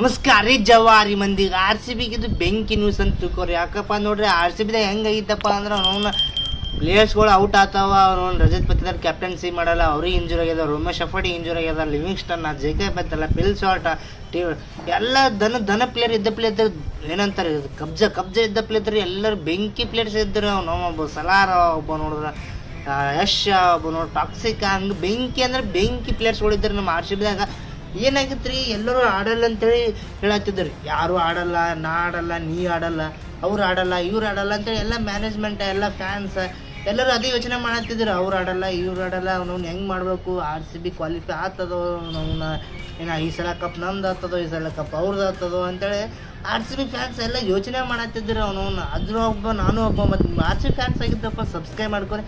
ನಮಸ್ಕಾರ ರೀ ಜವಾರಿ ಮಂದಿಗೆ. ಆರ್ ಸಿ ಬಿಗೆ ಇದು ಬೆಂಕಿ ನ್ಯೂಸ್ ಅಂತ ತಿಳ್ಕೊರಿ ಯಾಕಪ್ಪ ನೋಡ್ರಿ, ಆರ್ ಸಿ ಬಿದಾಗ ಐತಪ್ಪ ಅಂದ್ರೆ ಅವನ ಪ್ಲೇಯರ್ಸ್ಗಳು ಔಟ್ ಆತಾವ ಅವ್ನು ರಜತ್ ಪತ್ತಿದಾರ್ ಕ್ಯಾಪ್ಟನ್ಸಿ ಮಾಡಲ್ಲ ಅವ್ರಿಗೆ ಇಂಜುರಿ ಆಗ್ಯದ ರೋಮೇಶ್ ಅಫಡಿ ಇಂಜುರಿ ಆಗ್ಯದ ಲಿವಿಂಗ್ಸ್ಟನ್ ಕೆ ಬತ್ತಲ್ಲ ಪಿಲ್ ಶಾರ್ಟ್ ಟಿ ಎಲ್ಲ ದನ ದನ ಪ್ಲೇಯರ್ ಇದ್ದ ಪ್ಲೇಯರ್ ಏನಂತಾರೆ ಕಬ್ಜ ಕಬ್ಜ ಇದ್ದ ಪ್ಲೇಯರ್ ಎಲ್ಲರೂ ಬೆಂಕಿ ಪ್ಲೇಯರ್ಸ್ ಇದ್ದರು ಅವ್ನು. ಒಬ್ಬ ಸಲಾರ, ಒಬ್ಬ ನೋಡಿದ್ರೆ ಯಶ್, ಒಬ್ಬ ನೋಡಿ ಟಾಕ್ಸಿಕ್ ಹಂಗೆ ಬೆಂಕಿ ಅಂದ್ರೆ ಬೆಂಕಿ ಪ್ಲೇಯರ್ಸ್ಗಳಿದ್ದರು ನಮ್ಮ ಆರ್ ಸಿ ಬಿದಾಗ. ಏನಾಗಿತ್ತು ರೀ ಎಲ್ಲರೂ ಆಡಲ್ಲ ಅಂತೇಳಿ ಹೇಳತ್ತಿದ್ರು ಯಾರು ಆಡಲ್ಲ, ನಾ ಆಡಲ್ಲ, ನೀ ಆಡಲ್ಲ, ಅವ್ರು ಆಡಲ್ಲ, ಇವ್ರು ಆಡಲ್ಲ ಅಂತೇಳಿ ಎಲ್ಲ ಮ್ಯಾನೇಜ್ಮೆಂಟ್ ಎಲ್ಲ ಫ್ಯಾನ್ಸ್ ಎಲ್ಲರೂ ಅದೇ ಯೋಚನೆ ಮಾಡತ್ತಿದ್ರು ಅವ್ರು ಆಡಲ್ಲ, ಇವ್ರು ಆಡಲ್ಲ, ಅವ್ನವ್ನು ಹೆಂಗೆ ಮಾಡಬೇಕು? ಆರ್ ಸಿ ಬಿ ಕ್ವಾಲಿಫೈ ಆಗ್ತದೋ, ಅವನ ಏನ ಈ ಸಲ ಕಪ್ ನಮ್ದು ಆಗ್ತದೋ, ಈ ಸಲ ಕಪ್ ಅವ್ರದ್ದು ಆಗ್ತದೋ ಅಂತೇಳಿ ಆರ್ ಸಿ ಬಿ ಫ್ಯಾನ್ಸ್ ಎಲ್ಲ ಯೋಚನೆ ಮಾಡತ್ತಿದ್ರು ಅವನು. ಅದ್ರ ಒಬ್ಬ, ನಾನು ಒಬ್ಬ, ಮತ್ತು ಆರ್ ಸಿ ಫ್ಯಾನ್ಸ್ ಆಗಿದ್ದಪ್ಪ ಸಬ್ಸ್ಕ್ರೈಬ್ ಮಾಡ್ಕೊರಿ.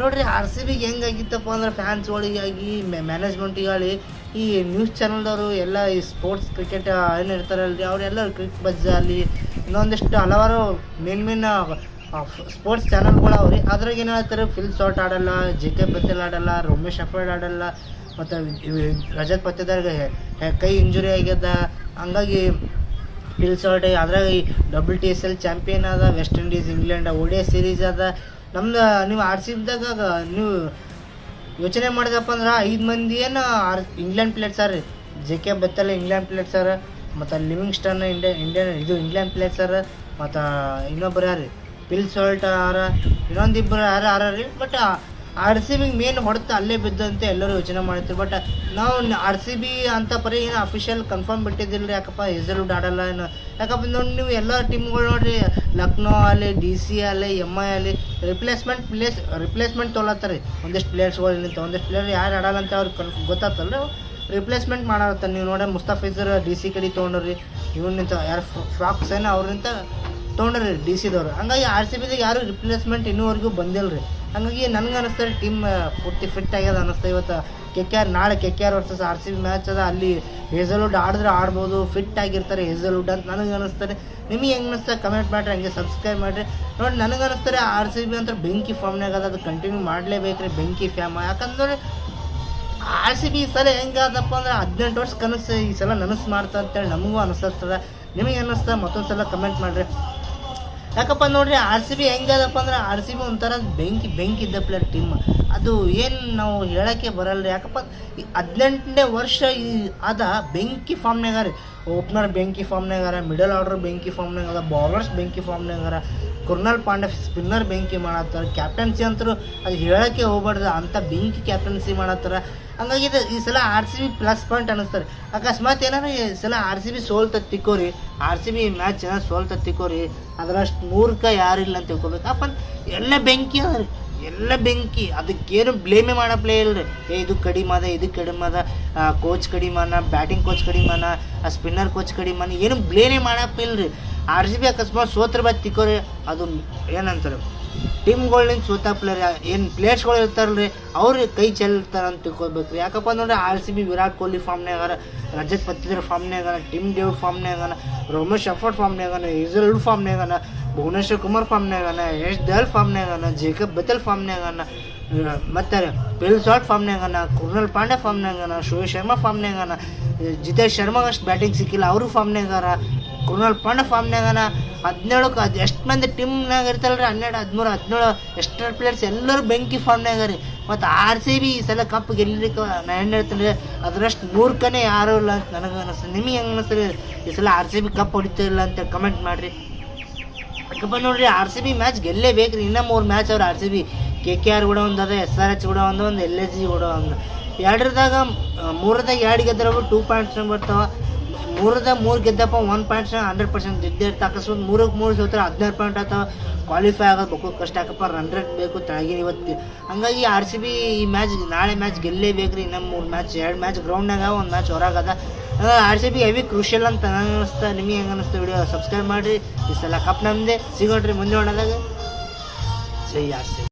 ನೋಡ್ರಿ ಆರ್ ಸಿ ಬಿಗೆ ಹೆಂಗಾಗಿತ್ತಪ್ಪ ಅಂದ್ರೆ ಫ್ಯಾನ್ಸ್ಗಳಿಗಾಗಿ ಮ್ಯಾನೇಜ್ಮೆಂಟಿಗಾಗಲಿ ಈ ನ್ಯೂಸ್ ಚಾನಲ್ದವರು ಎಲ್ಲ ಈ ಸ್ಪೋರ್ಟ್ಸ್ ಕ್ರಿಕೆಟ್ ರೀ ಅವರೆಲ್ಲ ಕ್ರಿಕ್ ಬಜ್ಜ ಅಲ್ಲಿ ಇನ್ನೊಂದಿಷ್ಟು ಹಲವಾರು ಮೇನ್ ಮೇನ್ ಸ್ಪೋರ್ಟ್ಸ್ ಚಾನಲ್ಗಳು ಅವ್ರಿ ಅದ್ರಾಗ ಏನು ಹೇಳ್ತಾರೆ ಫಿಲ್ ಶಾರ್ಟ್ ಆಡಲ್ಲ ಜೆ ಕೆ ಪತ್ತೇಲ್ ಆಡಲ್ಲ ರಮೇಶ್ ಅಫರ್ಡ್ ಆಡಲ್ಲ, ಮತ್ತು ರಜತ್ ಪತ್ತೇದಾರ್ಗೆ ಕೈ ಇಂಜುರಿ ಆಗ್ಯದ. ಹಂಗಾಗಿ ಫಿಲ್ ಶಾರ್ಟ್ ಅದ್ರಾಗ ಈ W T S L champion ಅದ West Indies England Odia series ಅದ ನಮ್ದು, ನೀವು ಆರ್ ಸಿ ಬಿದಾಗ ನೀವು ಯೋಚನೆ ಮಾಡಿದಪ್ಪ ಅಂದ್ರೆ, ಐದು ಮಂದಿ ಏನು R England players sir J K ಬತ್ತಲ್ಲ England players sir, ಮತ್ತು ಲಿವಿಂಗ್ಸ್ಟನ್ ಇಂಡಿಯಾ ಇಂಡಿಯನ್ ಇದು ಇಂಗ್ಲೆಂಡ್ ಪ್ಲೇಯರ್ಸ್ ಸರ್, ಮತ್ತು ಇನ್ನೊಬ್ಬರು ಯಾರು ಪಿಲ್ ಸಾಲ್ಟ್ ಆರ ಇನ್ನೊಂದಿಬ್ಬರು ಯಾರು ಆರ ರೀ ಬಟ್ ಆರ್ ಸಿ ಬಿಗೆ ಮೇನ್ ಹೊಡೆತ ಅಲ್ಲೇ ಬಿದ್ದಂತೆ ಎಲ್ಲರೂ ಯೋಚನೆ ಮಾಡ್ತೀವಿ ಬಟ್ ನಾವು ಆರ್ ಸಿ ಬಿ ಅಂತ ಪರಿ ಏನು ಅಫಿಷಿಯಲ್ ಕನ್ಫರ್ಮ್ ಬಿಟ್ಟಿದ್ದಿಲ್ಲ ರೀ ಯಾಕಪ್ಪ ಹೆಸರು ಆಡಲ್ಲ ಏನು. ಯಾಕಪ್ಪ, ನೋಡಿ ನೀವು ಎಲ್ಲ ಟೀಮ್ಗಳು ನೋಡಿರಿ ಲಕ್ನೋ ಅಲ್ಲಿ ಡಿ ಸಿ ಅಲ್ಲಿ ಎಂ ಐ ಅಲ್ಲಿ ರಿಪ್ಲೇಸ್ಮೆಂಟ್ ಪ್ಲೇಸ್ ರಿಪ್ಲೇಸ್ಮೆಂಟ್ ತೊಗೊಳತ್ತಾರೆ ಒಂದಿಷ್ಟು ಪ್ಲೇಯರ್ಸ್ಗಳು ನಿಂತ, ಒಂದಿಷ್ಟು ಪ್ಲೇಯರ್ ಯಾರು ಆಡಲ್ಲ ಅಂತ ಅವ್ರಿಗೆ ಕನ್ಫ್ ಗೊತ್ತಾಗ್ತಲ್ಲ ರಿಪ್ಲೇಸ್ಮೆಂಟ್ ಮಾಡತ್ತ ನೀವು ನೋಡಿ ಮುಸ್ತಾಫಿಜರ್ ಡಿ ಸಿ ಕಡೆ ತೊಗೊಂಡ್ರಿ ಇವ್ರು ನಿಂತ ಯಾರು ಫ್ರಾಕ್ಸ್ ಏನೋ ಅವ್ರಿಂದ ತೊಗೊಂಡ್ರಿ ಡಿ ಸಿದವ್ರು. ಹಂಗಾಗಿ ಆರ್ ಸಿ ಬಿದಾಗ ಯಾರು ರಿಪ್ಲೇಸ್ಮೆಂಟ್ ಇನ್ನೂವರೆಗೂ ಬಂದಿಲ್ಲ ರೀ ಹಂಗಾಗಿ ನನಗೆ ಅನಿಸ್ತಾರೆ ಟೀಮ್ ಪೂರ್ತಿ ಫಿಟ್ ಆಗ್ಯದ ಅನಿಸ್ತಾ ಇವತ್ತು. ಕೆ ಕೆ ಆರ್ ನಾಳೆ K K R versus R C B match ಅದ. ಅಲ್ಲಿ ಹೇಜಲ್ವುಡ್ ಆಡಿದ್ರೆ ಆಡ್ಬೋದು ಫಿಟ್ ಆಗಿರ್ತಾರೆ ಹೆಸಲ್ವುಡ್ ಅಂತ ನನಗೆ ಅನಿಸ್ತಾರೆ ನಿಮಗೆ ಹೆಂಗೆ ಅನಿಸ್ತಾ? ಕಮೆಂಟ್ ಮಾಡಿರಿ, ಹಂಗೆ ಸಬ್ಸ್ಕ್ರೈಬ್ ಮಾಡಿರಿ. ನೋಡಿ, ನನಗೆ ಅನಿಸ್ತಾರೆ ಆರ್ ಸಿ ಬಿ ಅಂತ ಬೆಂಕಿ ಫಾರ್ಮ್ನಾಗ ಅದ. ಅದು ಕಂಟಿನ್ಯೂ ಮಾಡಲೇಬೇಕು ರೀ ಬೆಂಕಿ ಫ್ಯಾಮ್ ಯಾಕಂದ್ರೆ ಆರ್ ಸಿ ಬಿ ಈ ಸಲ ಹೆಂಗಾದಪ್ಪ ಅಂದ್ರೆ ಹದಿನೆಂಟು ವರ್ಷ ಕನಸು ಈ ಸಲ ನನಸು ಮಾಡ್ತಾ ಅಂತೇಳಿ ನಮಗೂ ಅನಿಸ್ತದ. ನಿಮಗೆ ಅನ್ನಿಸ್ತಾ ಮತ್ತೊಂದು ಸಲ ಕಮೆಂಟ್ ಮಾಡಿರಿ. ಯಾಕಪ್ಪ ನೋಡ್ರಿ ಆರ್ ಸಿ ಬಿ ಹೆಂಗದಪ್ಪ ಅಂದ್ರೆ ಆರ್ ಸಿ ಬಿ ಒಂಥರ ಬೆಂಕಿ ಬೆಂಕಿ ಇದ್ದ ಪ್ಲೇಯರ್ ಟೀಮ್ ಅದು ಏನು ನಾವು ಹೇಳೋಕ್ಕೆ ಬರಲ್ಲ ಯಾಕಪ್ಪ ಹದಿನೆಂಟನೇ ವರ್ಷ ಈ ಅದ ಬೆಂಕಿ ಫಾರ್ಮ್ನಾಗ ರೀ. ಓಪನರ್ ಬೆಂಕಿ ಫಾರ್ಮ್ನಾಗಾರ ಮಿಡಲ್ ಆರ್ಡರ್ ಬೆಂಕಿ ಫಾರ್ಮ್ನಾಗ ಅದ ಬೌಲರ್ಸ್ ಬೆಂಕಿ ಫಾರ್ಮ್ನಾಗಾರ ಕುರ್ನಾಲ್ ಪಾಂಡೆ ಸ್ಪಿನ್ನರ್ ಬೆಂಕಿ ಮಾಡತ್ತಾರ. ಕ್ಯಾಪ್ಟನ್ಸಿ ಅಂತರೂ ಅದು ಹೇಳೋಕ್ಕೆ ಹೋಗ್ಬಾರ್ದು ಅಂಥ ಬೆಂಕಿ ಕ್ಯಾಪ್ಟನ್ಸಿ ಮಾಡತ್ತಾರ. ಹಂಗಾಗಿ ಇದು ಈ ಸಲ R C B plus point ಅನ್ನಿಸ್ತಾರೆ. ಅಕಸ್ಮಾತ್ ಏನಾರು ಈ ಸಲ ಆರ್ ಸಿ ಬಿ ಸೋಲ್ತ ತಿಕ್ಕೋರಿ ಆರ್ ಸಿ ಬಿ ಮ್ಯಾಚ್ ಸೋಲ್ತ ತಿಕ್ಕೋರಿ ಅದರಷ್ಟು ಮೂರ್ಖ ಯಾರಿಲ್ಲ ಅಂತ ತಿಳ್ಕೊಬೇಕು. ಅಪ್ಪ ಎಲ್ಲ ಬೆಂಕಿ ಅದ ಎಲ್ಲ ಬೆಂಕಿ, ಅದಕ್ಕೇನು ಬ್ಲೇಮೆ ಮಾಡೋ ಪ್ಲೇ ಇಲ್ರಿ. ಏ, ಇದು ಕಡಿಮೆ ಅದ, ಇದು ಕಡಿಮೆ ಅದ. ಕೋಚ್ ಕಡಿಮೆ ಅನ್ನ ಬ್ಯಾಟಿಂಗ್ ಕೋಚ್ ಕಡಿಮೆ ಆ ಸ್ಪಿನ್ನರ್ ಕೋಚ್ ಕಡಿಮೆ ಅನ ಏನು ಬ್ಲೇನೇ ಮಾಡಪ್ಪ ಇಲ್ರಿ. ಆರ್ ಸಿ ಬಿ ಅಕಸ್ಮಾತ್ ಸೋತ್ರ ಬಾದ್ ತಿಕ್ಕೋರಿ, ಅದು ಏನಂತಾರೆ? ಟೀಮ್ಗಳಿಂದ ಸೋತಾ ಪ್ಲೇಯರ್ ಏನು ಪ್ಲೇಯರ್ಸ್ಗಳು ಇರ್ತಾರಲ್ರಿ ಅವ್ರಿಗೆ ಕೈ ಚೆಲ್ತಾರೆ ಅಂತ ತಿಳ್ಕೊಬೇಕು ರೀ ಯಾಕಪ್ಪ ಅಂದ್ರೆ R C B Virat Kohli ಫಾರ್ಮ್ನಾಗಾರ Rajat Patidar ಫಾರ್ಮ್ನಾಗಾನ ಟಿಮ್ ಡೇವಿಡ್ ಫಾರ್ಮ್ನಾಗಾನ ರೋಮೇಶ್ ಅಫರ್ಡ್ ಫಾರ್ಮ್ನಾಗಾನ ಇಸಲ್ಡ್ ಫಾರ್ಮ್ನಾಗಾನ ಭುವನೇಶ್ವರ್ ಕುಮಾರ್ ಫಾರ್ಮ್ನಾಗಾನ ಯಶ್ ದಲ್ ಫಾರ್ಮ್ನಾಗಾನ ಜೇಕಬ್ ಬತಲ್ ಫಾರ್ಮ್ನಾಗಾನ ಮತ್ತು ಪಿಲ್ ಶಾರ್ಟ್ ಫಾರ್ಮ್ನಾಗಾನ ಕುರ್ನಲ್ ಪಾಂಡೆ ಫಾರ್ಮ್ನಾಗಾನ ಶೋಯ್ ಶರ್ಮಾ ಫಾರ್ಮ್ನಾಗಾನ ಜಿತೇಶ್ ಶರ್ಮಾಗಷ್ಟು ಬ್ಯಾಟಿಂಗ್ ಸಿಕ್ಕಿಲ್ಲ, ಅವರು ಫಾರ್ಮ್ನಾಗಾರ ಕುರ್ನಲ್ ಪಾಂಡ ಫಾರ್ಮ್ನಾಗನ ಹದಿನೇಳಕ್ಕೆ ಅದು ಎಷ್ಟು ಮಂದಿ ಟೀಮ್ನಾಗ ರೀ ಹನ್ನೆರಡು, ಹದಿಮೂರು, ಹದಿನೇಳು ಎಷ್ಟರ ಪ್ಲೇಯರ್ಸ್ ಎಲ್ಲರೂ ಬೆಂಕಿ ಫಾರ್ಮ್ನಾಗ ರೀ ಮತ್ತು ಆರ್ ಸಿ ಬಿ ಈ ಸಲ ಕಪ್ ಗೆಲ್ಲಲಿಕ್ಕೆ ನಾನು ಹೇಳ್ತೀನಿ, ಅದರಷ್ಟು ಮೂರ್ಖನೇ ಯಾರೂ ಇಲ್ಲ ಅಂತ ನನಗೆ ಅನಿಸ್ತದೆ ನಿಮಗೆ ಹೆಂಗೆ ಅನಿಸ್ತದೆ ಈ ಸಲ ಆರ್ ಸಿ ಬಿ ಕಪ್ ಹೊಡಿತಾ ಇಲ್ಲ ಅಂತ ಕಮೆಂಟ್ ಮಾಡಿರಿ. ಯಾಕಪ್ಪ ನೋಡ್ರಿ ಆರ್ ಸಿ ಬಿ ಮ್ಯಾಚ್ ಗೆಲ್ಲೇಬೇಕು ರೀ ಇನ್ನೂ ಮೂರು ಮ್ಯಾಚ್ ಅವ್ರು R C B K K R ಕೂಡ ಒಂದು ಅದ ಎಸ್ ಆರ್ ಎಚ್ ಕೂಡ ಒಂದು ಒಂದು ಎಲ್ ಎಸ್ ಜಿ ಕೂಡ ಒಂದು. ಎರಡರದಾಗ ಮೂರದಾಗ ಎರಡು ಗೆದ್ದರೂ ಟೂ ಪಾಯಿಂಟ್ಸ್ ಬರ್ತಾವೆ. ಮೂರದಾಗ ಮೂರು ಗೆದ್ದಪ್ಪ ಒನ್ ಪಾಯಿಂಟ್ಸ್ ಹಂಡ್ರೆಡ್ ಪರ್ಸೆಂಟ್ ಗೆದ್ದೇ ಇರ್ತಾ ಅಕಸ್ಮಾತ್ ಮೂರಕ್ಕೆ ಮೂರು ಸೋತಾರೆ ಹದಿನಾರು ಪಾಯಿಂಟ್ ಆತ ಕ್ವಾಲಿಫೈ ಆಗೋದು ಕಷ್ಟ ಯಾಕಪ್ಪ ರನ್ ರೇಟ್ ಬೇಕು. ತೆಳಗಿನ ಇವತ್ತು. ಹಂಗಾಗಿ ಆರ್ ಸಿ ಬಿ ಈ ಮ್ಯಾಚ್ ನಾಳೆ ಮ್ಯಾಚ್ ಗೆಲ್ಲೇಬೇಕು ರೀ ಇನ್ನ ಮೂರು ಮ್ಯಾಚ್ ಎರಡು ಮ್ಯಾಚ್ ಗ್ರೌಂಡ್ನಾಗ ಒಂದು match ಹೊರಗದ R C B heavy crucial ಅಂತ ನನಗೆ ಅನಿಸ್ತಾ, ನಿಮಗೆ ಹೆಂಗೆ ಅನಿಸ್ತಾ ವಿಡಿಯೋ ಸಬ್ಸ್ಕ್ರೈಬ್ ಮಾಡಿರಿ. ಇಷ್ಟೆಲ್ಲ ಕಪ್ ನಮ್ಮದೇ ಸಿಗೋಣ್ರಿ ಮುಂದೆ ಹೊಡೋದಾಗ ಸರಿ ಆರ್ ಸಿ